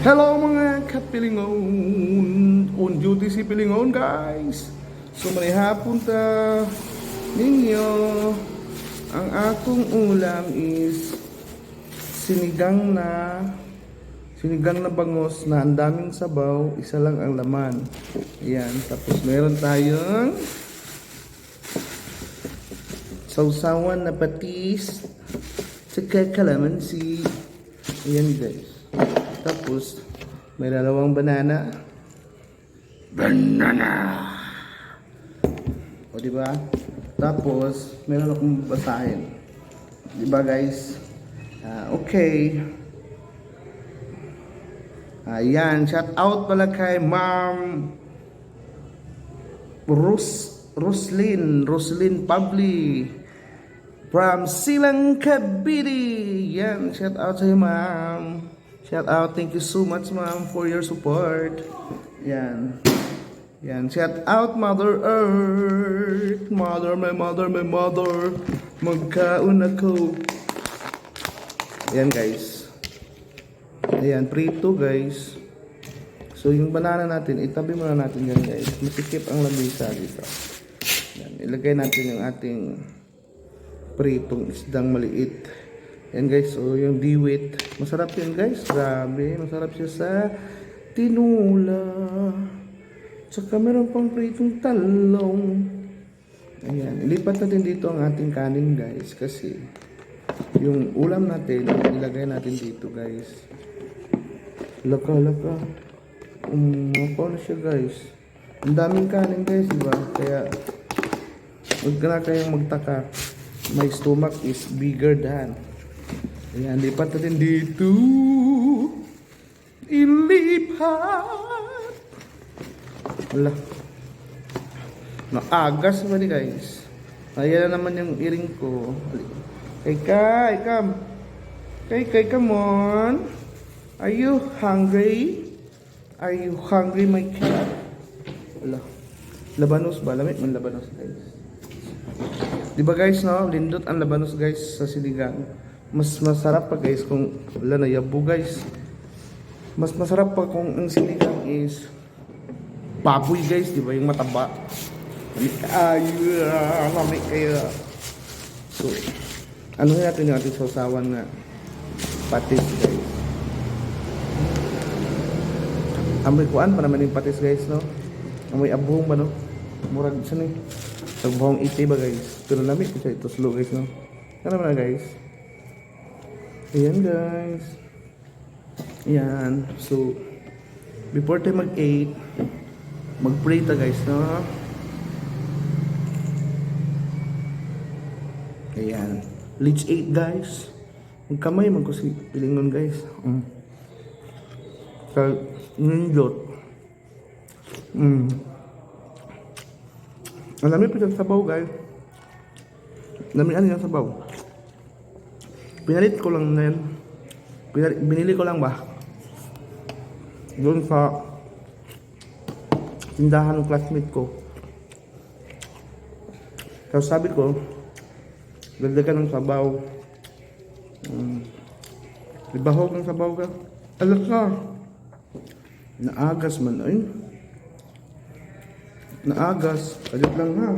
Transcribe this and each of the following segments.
Hello mga kapilingon! On duty si Pilingon guys! So may hapon ta ninyo. Ang akong ulam is sinigang na sinigang na bangos na ang daming sabaw, isa lang ang laman. Ayan, tapos meron tayong sausawan na patis tsaka kalamansi. Ayan guys. Tapos, may dalawang banana. Banana! O, di ba? Tapos, meron akong basahin. Di ba, guys? Ah, okay. Ayan, shout out pala kay Ma'am Rus Roslyn, Roslyn Pabli from Silang Cavite. Yan, shout out sa iyo, ma'am. Shout out, thank you so much, ma'am, for your support. Yan. Yan, shout out, Mother Earth. Mother, my mother, my mother. Magkaon ako. Yan, guys. Ayan, prito, guys. So, yung banana natin, itabi muna natin yan, guys. Masikip ang lamisa dito. Yan, ilagay natin yung ating pritong isdang maliit. Yan guys, so yung diwit. Masarap yan guys, grabe. Masarap siya sa tinula. Tsaka meron pang pritong talong. Ayan, ilipat natin dito ang ating kanin guys kasi yung ulam natin, ilagay natin dito guys. Laka, laka. Um, ano siya guys. Ang daming kanin guys, di ba? Kaya Huwag na kayong magtaka. My stomach is bigger than. Ayan, lipat natin dito. Ilipat. Wala. Naagas ba ni guys? Ayan na naman yung earring ko. Kay Kai, come. Kay Kai, come on. Are you hungry? Are you hungry, my cat? Wala. Labanos ba? Lamit man labanos, guys. Di ba guys, no? Lindot ang labanos guys sa sinigang. Mas masarap pa guys kung wala na yabo guys. Mas masarap pa kung ang sinigang is baboy guys, di ba? Yung mataba. Lamig kayo. So, ano natin yung ating sausawan na patis guys. Amoy kuan pa naman yung patis guys, no? Amoy abong ba, no? Murag sa ni. Tagbahong iti ba guys? Pero lamig ko siya ito slow guys no. Ano na guys? Ayan guys. Ayan. So, before tayo mag-8, mag-pray ta guys no. Ayan. Leech 8 guys. Magkamay man ko si pilingon guys. Mm. Kag ninjot. Mm. Ang dami pa sa sabaw, guys. Dami ano yung sabaw. Pinalit ko lang na yan. Pinalit, binili ko lang ba? Doon sa tindahan ng classmate ko. Tapos sabi ko, dagdagan ng sabaw. Um, ibahog ng sabaw ka. Alas na. Naagas man. Ayun naagas. Kadit lang ha.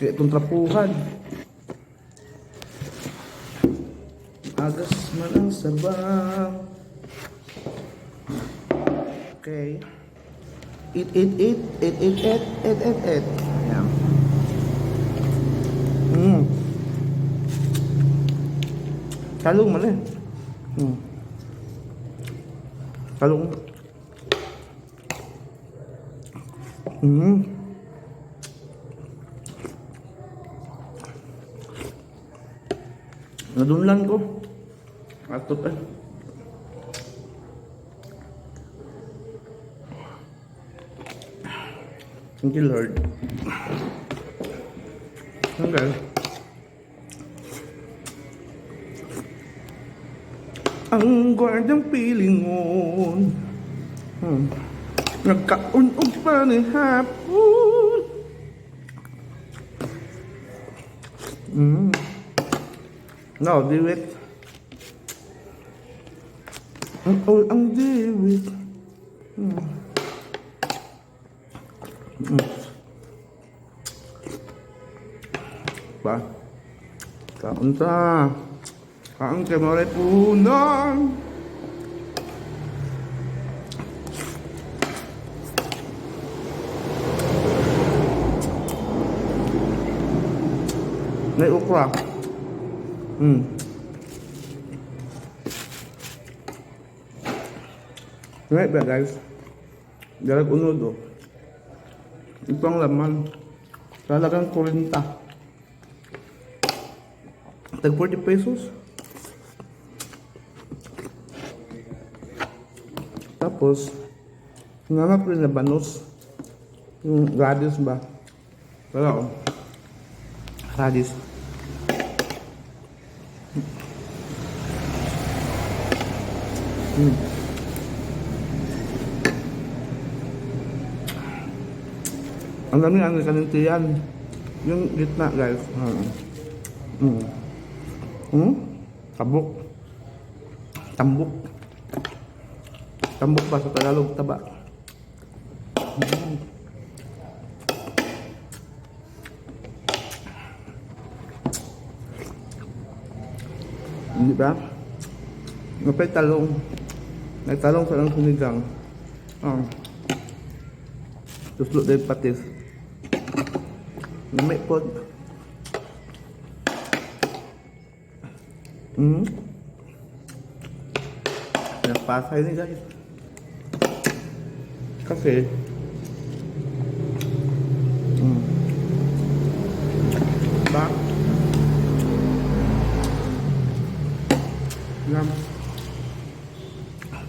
Kaya itong trapuhan. Agas man ang sabaw. Okay. Eat, eat, eat. Eat, eat, eat. Eat, eat, eat. Ayan. Mm. Talong man eh. Mm. Talong. Mm. Nadunlan ko. Ato pa. Thank you, Lord. Okay. Ang gwardang pilingon. Hmm. Nagkaunog pa ni hapon. Mm. No, do it. Ang all ang diwit. Hmm. Mm. Ba? Kaon ta. Kaon kay mo punan. May okra. Hmm. Right ba guys? Dalag unod oh. Ito ang laman. Talagang 40. Tag 40 pesos. Tapos, nanap rin na banos. Yung radius ba? Wala oh. Radius. Hmm. Ang dami ang kanintiyan. Yung gitna guys. Hmm. Hmm? Tabok. Tambok. Tambok ba sa Tagalog? Taba. Hmm. Hindi ba? Napay talong. May talong sa lang sinigang. Ah. Tuslok dari patis. May pod. Hmm. Nagpasay ni guys. Kasi hmm. Ba? Ngam.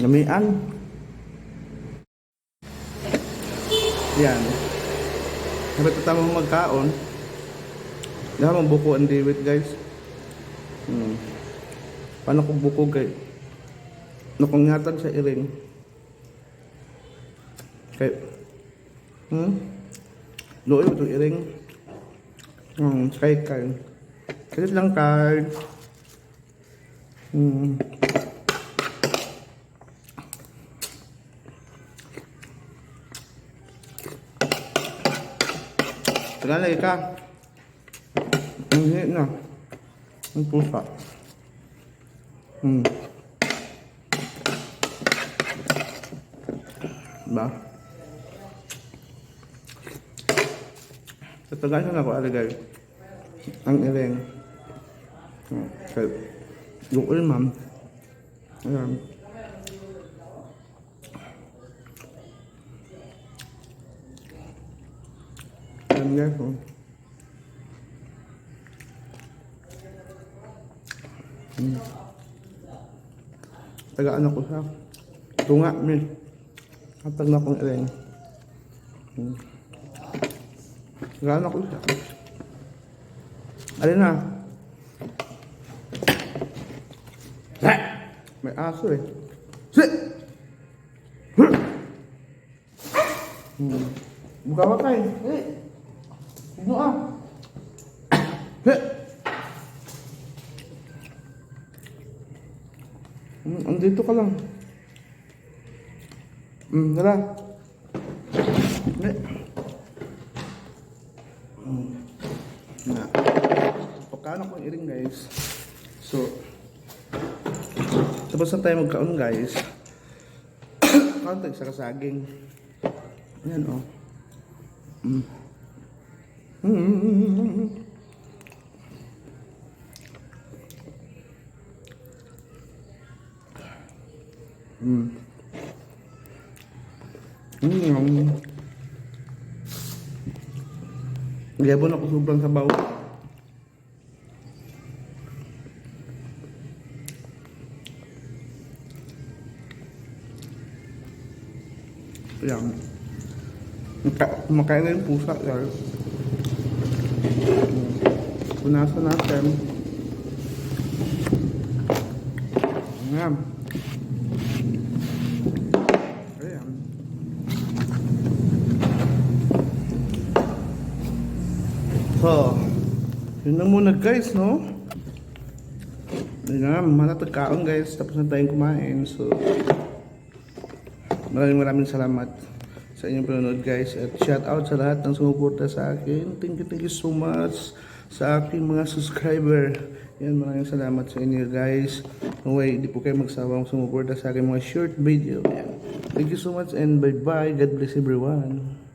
Ngamian. Yan. Kapag tatama mo magkaon, mong buko ang diwit guys. Hmm. Paano kung buko guys? Nakungatan sa iring. Kay, hmm? Looy itong iring. Hmm, kay Carl. Kalit lang Carl. Hmm. Tagalay ka. Ang hit na. Ang pusa. Hmm. Ba? Tatagal na ako alagay. Ang iring. Hmm. Kaya, yung ulmam. Ayan. Guys, oh. Hmm. Tagaan ako sa tunga mi. Hatag na akong iring. Hmm. Tagaan ako siya. Alin na? May aso eh. Sit! Hmm. Buka ka kayo. Eh. Ano ah? Hmm, andito ka lang. Hmm, tara. Hmm. Na. Pagkaan ako iring guys. So, tapos na tayo magkaon guys. Kaon tayo sa kasaging. Ayan o. Oh. Mm. Mm. Mm. Mm. Gabon ako sobrang sabaw. Yan. Maka- Kumakain na yung pusa, guys. Punasan natin. Ayan. Ayan. So, yun na muna guys, no? nga, matatag kaon guys. Tapos na tayong kumain. So, maraming maraming salamat sa inyong panonood guys. At shout out sa lahat ng sumuporta sa akin. Thank you, thank you so much sa aking mga subscriber. Yan, maraming salamat sa inyo guys. Anyway, di po kayo magsawang sumuporta sa aking mga short video. Yan. Thank you so much and bye-bye. God bless everyone.